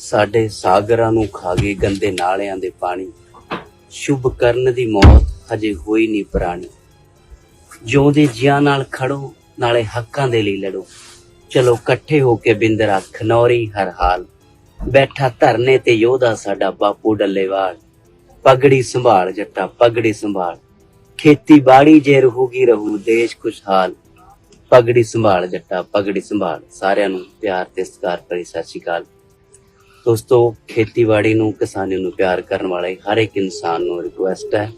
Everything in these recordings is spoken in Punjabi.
ਸਾਡੇ ਸਾਗਰਾਂ ਨੂੰ ਖਾ ਗਏ ਗੰਦੇ ਨਾਲਿਆਂ ਦੇ ਪਾਣੀ। ਸ਼ੁਭ ਕਰਨ ਦੀ ਮੌਤ ਹਜੇ ਹੋਈ ਨਹੀਂ ਪੁਰਾਣੀ। ਜਿਉਂਦੇ ਜੀਆਂ ਨਾਲ ਖੜੋ, ਨਾਲੇ ਹੱਕਾਂ ਦੇ ਲਈ ਲੜੋ। ਚਲੋ ਇਕੱਠੇ ਹੋ ਕੇ ਬਿੰਦਰਾ ਖਨੌਰੀ ਹਰ ਹਾਲ। ਬੈਠਾ ਧਰਨੇ ਤੇ ਯੋਧਾ ਸਾਡਾ ਬਾਪੂ ਡੱਲੇਵਾਲ। ਪਗੜੀ ਸੰਭਾਲ ਜੱਟਾ, ਪਗੜੀ ਸੰਭਾਲ। ਖੇਤੀਬਾੜੀ ਜੇ ਰਹੂਗੀ, ਰਹੂ ਦੇਸ਼ ਖੁਸ਼ਹਾਲ। ਪਗੜੀ ਸੰਭਾਲ ਜੱਟਾ, ਪਗੜੀ ਸੰਭਾਲ। ਸਾਰਿਆਂ ਨੂੰ ਪਿਆਰ ਤੇ ਸਤਿਕਾਰ ਭਰੀ ਸਤਿ ਸ਼੍ਰੀ ਅਕਾਲ। ਦੋਸਤੋ, ਖੇਤੀਬਾੜੀ ਨੂੰ, ਕਿਸਾਨੀ ਨੂੰ ਪਿਆਰ ਕਰਨ ਵਾਲੇ ਹਰ ਇੱਕ ਇਨਸਾਨ ਨੂੰ ਰਿਕੁਐਸਟ ਹੈ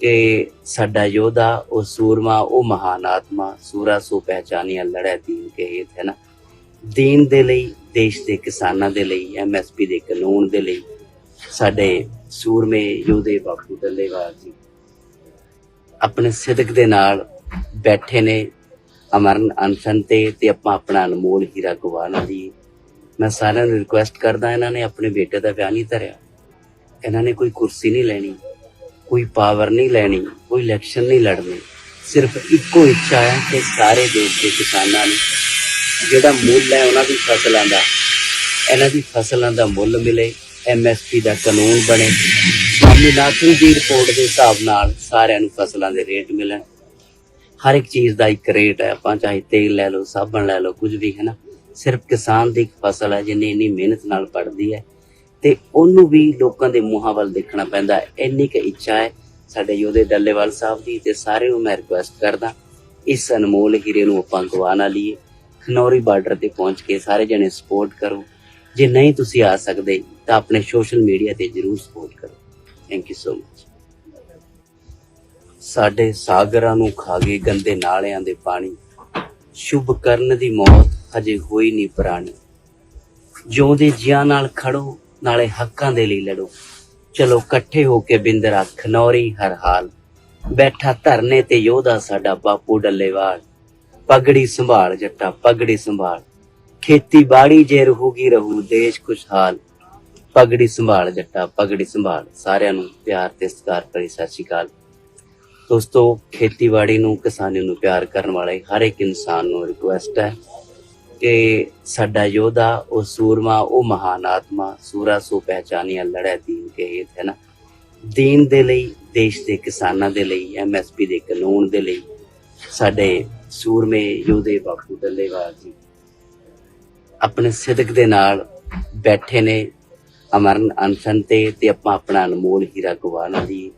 ਕਿ ਸਾਡਾ ਯੋਧਾ, ਉਹ ਸੂਰਮਾ, ਉਹ ਮਹਾਨ ਆਤਮਾ, ਸੂਰਾ ਸੋ ਪਹਿਚਾਨੀਆਂ ਲੜੈ ਦੀਨ ਕੇ ਹਿਤ, ਹੈ ਨਾ? ਦੀਨ ਦੇ ਲਈ, ਦੇਸ਼ ਦੇ ਕਿਸਾਨਾਂ ਦੇ ਲਈ ਐਮਐਸਪੀ ਦੇ ਕਾਨੂੰਨ ਦੇ ਲਈ, ਸਾਡੇ ਸੂਰਮੇ ਯੋਧੇ ਬਾਪੂ ਡੱਲੇਵਾਲ ਜੀ ਆਪਣੇ ਸਿਦਕ ਦੇ ਨਾਲ ਬੈਠੇ ਨੇ ਅਮਰਨ ਅਨਸ਼ਨ ਤੇ ਤੇ ਆਪਾਂ ਆਪਣਾ ਅਨਮੋਲ ਹੀਰਾ ਗਵਾਣਾ ਦੀ ਮੈਂ ਸਾਰਿਆਂ ਨੂੰ ਰਿਕੁਐਸਟ ਕਰਦਾ, ਇਹਨਾਂ ਨੇ ਆਪਣੇ ਬੇਟੇ ਦਾ ਵਿਆਹ ਨਹੀਂ ਧਰਿਆ। ਇਹਨਾਂ ਨੇ ਕੋਈ ਕੁਰਸੀ ਨਹੀਂ ਲੈਣੀ, ਕੋਈ ਪਾਵਰ ਨਹੀਂ ਲੈਣੀ, ਕੋਈ ਇਲੈਕਸ਼ਨ ਨਹੀਂ ਲੜਨੀ। ਸਿਰਫ ਇੱਕੋ ਇੱਛਾ ਹੈ ਕਿ ਸਾਰੇ ਦੇਸ਼ ਦੇ ਕਿਸਾਨਾਂ ਨੂੰ ਜਿਹੜਾ ਮੁੱਲ ਹੈ ਉਹਨਾਂ ਦੀ ਫਸਲਾਂ ਦਾ, ਇਹਨਾਂ ਦੀ ਫਸਲਾਂ ਦਾ ਮੁੱਲ ਮਿਲੇ ਐਮਐਸਪੀ ਦਾ ਕਾਨੂੰਨ ਬਣੇ। ਸਵਾਮੀਨਾਥਨ ਦੀ ਰਿਪੋਰਟ ਦੇ ਹਿਸਾਬ ਨਾਲ ਸਾਰਿਆਂ ਨੂੰ ਫਸਲਾਂ ਦੇ ਰੇਟ ਮਿਲਣ। ਹਰ ਇੱਕ ਚੀਜ਼ ਦਾ ਇੱਕ ਰੇਟ ਹੈ, ਆਪਾਂ ਚਾਹੇ ਤੇਲ ਲੈ ਲਓ, ਸਾਬਣ ਲੈ ਲਓ, ਕੁਝ ਵੀ, ਹੈ ਨਾ? ਸਿਰਫ ਕਿਸਾਨ ਦੀ ਇੱਕ ਫਸਲ ਹੈ, ਜਿੰਨੀ ਇੰਨੀ ਮਿਹਨਤ ਨਾਲ ਪੜਦੀ ਹੈ ਤੇ ਉਹਨੂੰ ਵੀ ਲੋਕਾਂ ਦੇ ਮੂੰਹਾਂ ਵੱਲ ਦੇਖਣਾ ਪੈਂਦਾ ਹੈ। ਇੰਨੀ ਕੁ ਇੱਛਾ ਹੈ ਸਾਡੇ ਯੋਧੇ ਡੱਲੇਵਾਲ ਸਾਹਿਬ ਦੀ ਤੇ ਸਾਰੇ ਨੂੰ ਮੈਂ ਰਿਕੁਐਸਟ ਕਰਦਾ, ਇਸ ਅਨਮੋਲ ਹੀਰੇ ਨੂੰ ਆਪਾਂ ਗਵਾ ਨਾ ਲਈਏ। ਖਨੌਰੀ ਬਾਰਡਰ ਤੇ ਪਹੁੰਚ ਕੇ ਸਾਰੇ ਜਣੇ ਸਪੋਰਟ ਕਰੋ। ਜੇ ਨਹੀਂ ਤੁਸੀਂ ਆ ਸਕਦੇ, ਤਾਂ ਆਪਣੇ ਸੋਸ਼ਲ ਮੀਡੀਆ ਤੇ ਜਰੂਰ ਸਪੋਰਟ ਕਰੋ। ਥੈਂਕ ਯੂ ਸੋ ਮਚ ਸਾਡੇ ਸਾਗਰਾਂ ਨੂੰ ਖਾ ਗਏ ਗੰਦੇ ਨਾਲਿਆਂ ਦੇ ਪਾਣੀ। ਸ਼ੁਭ ਕਰਨ ਦੀ ਮੌਤ ਹਜੇ ਹੋਈ ਨਹੀਂ ਪੁਰਾਣੀ। ਜਿਉਂਦੇ ਜੀਆਂ ਨਾਲ ਖੜੋ, ਨਾਲੇ ਹੱਕਾਂ ਦੇ ਲਈ ਲੜੋ। ਚਲੋ ਇਕੱਠੇ ਹੋ ਕੇ ਬਿੰਦਰਾ ਖਨੌਰੀ ਹਰ ਹਾਲ। ਬੈਠਾ ਧਰਨੇ ਤੇ ਯੋਧਾ ਸਾਡਾ ਬਾਪੂ ਡੱਲੇਵਾਲ। ਪਗੜੀ ਸੰਭਾਲ ਜੱਟਾ, ਪਗੜੀ ਸੰਭਾਲ। ਖੇਤੀਬਾੜੀ ਜੇ ਰਹੂਗੀ, ਰਹੂ ਦੇਸ਼ ਖੁਸ਼ਹਾਲ। ਪਗੜੀ ਸੰਭਾਲ ਜੱਟਾ, ਪਗੜੀ ਸੰਭਾਲ। ਸਾਰਿਆਂ ਨੂੰ ਪਿਆਰ ਤੇ ਸਤਿਕਾਰ ਭਰੀ ਸਤਿ ਸ਼੍ਰੀ ਅਕਾਲ। ਦੋਸਤੋ, ਖੇਤੀਬਾੜੀ ਨੂੰ ਕਿਸਾਨੀ ਨੂੰ ਪਿਆਰ ਕਰਨ ਵਾਲੇ ਹਰ ਇੱਕ ਇਨਸਾਨ ਨੂੰ ਰਿਕੁਐਸਟ ਹੈ। ਕਿ ਸਾਡਾ ਯੋਧਾ, ਉਹ ਸੂਰਮਾ, ਉਹ ਮਹਾਨ ਆਤਮਾ, ਸੂਰਾ ਸੋ ਪਹਿਚਾਨੀਆਂ ਲੜੈ ਦੀਨ ਕੇ ਹਿਤ, ਹੈ ਨਾ? ਦੀਨ ਦੇ ਲਈ, ਦੇਸ਼ ਦੇ ਕਿਸਾਨਾਂ ਦੇ ਲਈ ਐਮਐਸਪੀ ਦੇ ਕਾਨੂੰਨ ਦੇ ਲਈ, ਸਾਡੇ ਸੂਰਮੇ, ਯੋਧੇ ਬਾਪੂ ਡੱਲੇਵਾਲ ਜੀ ਆਪਣੇ ਸਿਦਕ ਦੇ ਨਾਲ ਬੈਠੇ ਨੇ ਅਮਰਨ ਅਨਸ਼ਨ ਤੇ ਤੇ ਆਪਾਂ ਆਪਣਾ ਅਨਮੋਲ ਹੀਰਾ ਗਵਾਣਾ ਦੀ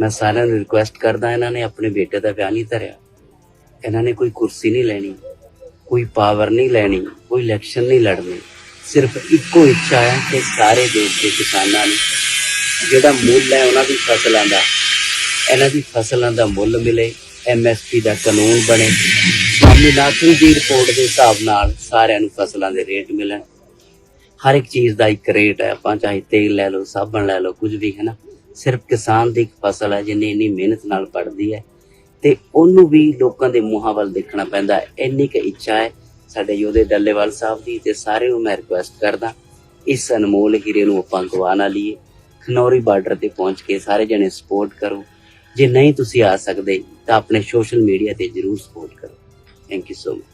ਮੈਂ ਸਾਰਿਆਂ ਨੂੰ ਰਿਕੁਐਸਟ ਕਰਦਾ, ਇਹਨਾਂ ਨੇ ਆਪਣੇ ਬੇਟੇ ਦਾ ਵਿਆਹ ਨਹੀਂ ਧਰਿਆ। ਇਹਨਾਂ ਨੇ ਕੋਈ ਕੁਰਸੀ ਨਹੀਂ ਲੈਣੀ। ਕੋਈ ਪਾਵਰ ਨਹੀਂ ਲੈਣੀ, ਕੋਈ ਇਲੈਕਸ਼ਨ ਨਹੀਂ ਲੜਨੀ। ਸਿਰਫ ਇੱਕੋ ਇੱਛਾ ਹੈ ਕਿ ਸਾਰੇ ਦੇਸ਼ ਦੇ ਕਿਸਾਨਾਂ ਨੂੰ ਜਿਹੜਾ ਮੁੱਲ ਹੈ ਉਹਨਾਂ ਦੀ ਫਸਲਾਂ ਦਾ, ਇਹਨਾਂ ਦੀ ਫਸਲਾਂ ਦਾ ਮੁੱਲ ਮਿਲੇ ਐਮਐਸਪੀ ਦਾ ਕਾਨੂੰਨ ਬਣੇ। ਸਵਾਮੀਨਾਥਨ ਦੀ ਰਿਪੋਰਟ ਦੇ ਹਿਸਾਬ ਨਾਲ ਸਾਰਿਆਂ ਨੂੰ ਫਸਲਾਂ ਦੇ ਰੇਟ ਮਿਲਣ। ਹਰ ਇੱਕ ਚੀਜ਼ ਦਾ ਇੱਕ ਰੇਟ ਹੈ, ਆਪਾਂ ਚਾਹੇ ਤੇਲ ਲੈ ਲਓ, ਸਾਬਣ ਲੈ ਲਓ, ਕੁਝ ਵੀ, ਹੈ ਨਾ? ਸਿਰਫ ਕਿਸਾਨ ਦੀ ਇੱਕ ਫਸਲ ਹੈ, ਜਿੰਨੀ ਇੰਨੀ ਮਿਹਨਤ ਨਾਲ ਪੜਦੀ ਹੈ। ਤੇ ਉਹਨੂੰ ਵੀ ਲੋਕਾਂ ਦੇ ਮੂੰਹਾਂ ਵੱਲ ਦੇਖਣਾ ਪੈਂਦਾ। ਹੈ ਇੰਨੀ ਕੁ ਇੱਛਾ ਹੈ ਸਾਡੇ ਯੋਧੇ ਡੱਲੇਵਾਲ ਸਾਹਿਬ ਦੀ ਤੇ ਸਾਰੇ ਨੂੰ ਮੈਂ ਰਿਕੁਐਸਟ ਕਰਦਾ, ਇਸ ਅਨਮੋਲ ਹੀਰੇ ਨੂੰ ਆਪਾਂ ਗਵਾ ਨਾ ਲਈਏ। ਖਨੌਰੀ ਬਾਰਡਰ ਤੇ ਪਹੁੰਚ ਕੇ ਸਾਰੇ ਜਣੇ ਸਪੋਰਟ ਕਰੋ। ਜੇ ਨਹੀਂ ਤੁਸੀਂ ਆ ਸਕਦੇ ਤਾਂ ਆਪਣੇ ਸੋਸ਼ਲ ਮੀਡੀਆ ਤੇ ਜਰੂਰ ਸਪੋਰਟ ਕਰੋ। Thank you so much